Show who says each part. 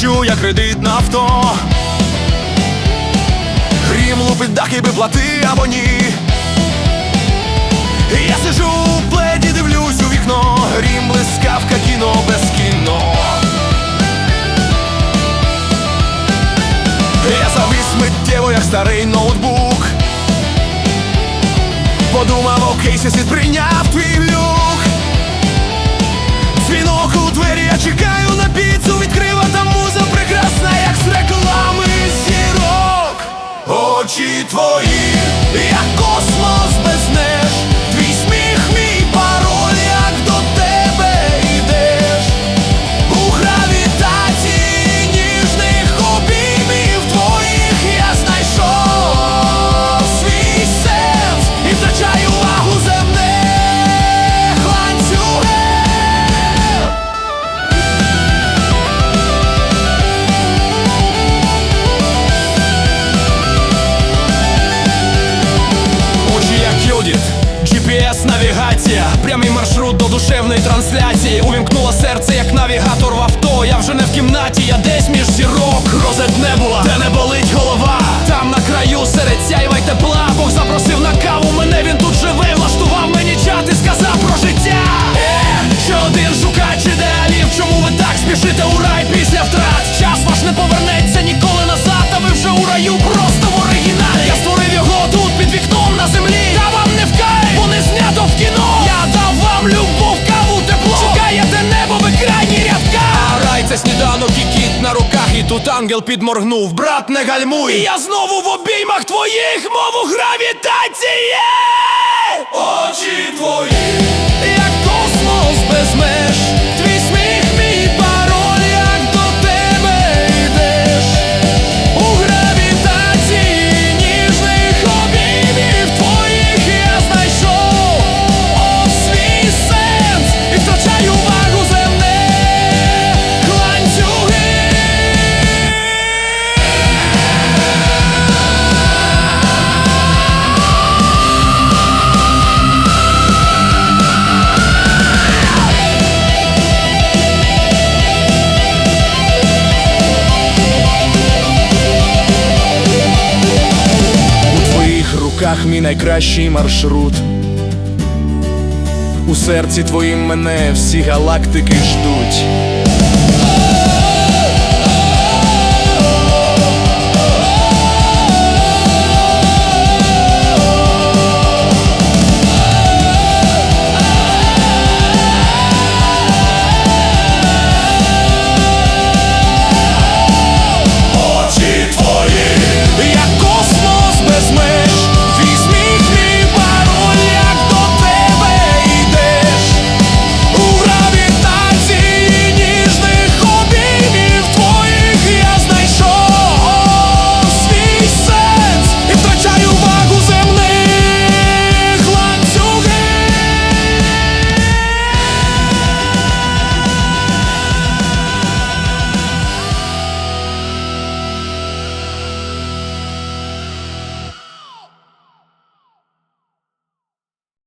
Speaker 1: плачу, я кредит на авто. Грім лупить дах би плати або ні. Я сижу у пледі, дивлюсь у вікно, грім, блискавка, кіно без кіно. Я завис миттєво, як старий ноутбук. Подумав, окей, світ прийняв твій Очі твої, до душевної трансляції. Увімкнуло серце, як навігатор в авто. Я вже не в кімнаті, я десь між зірок. Розет не була, де не болить тут ангел підморгнув. Брат, не гальмуй. І я знову в обіймах твоїх, мову гравітації. Очі твої, твоїх мій найкращий маршрут. У серці твоїм мене всі галактики ждуть.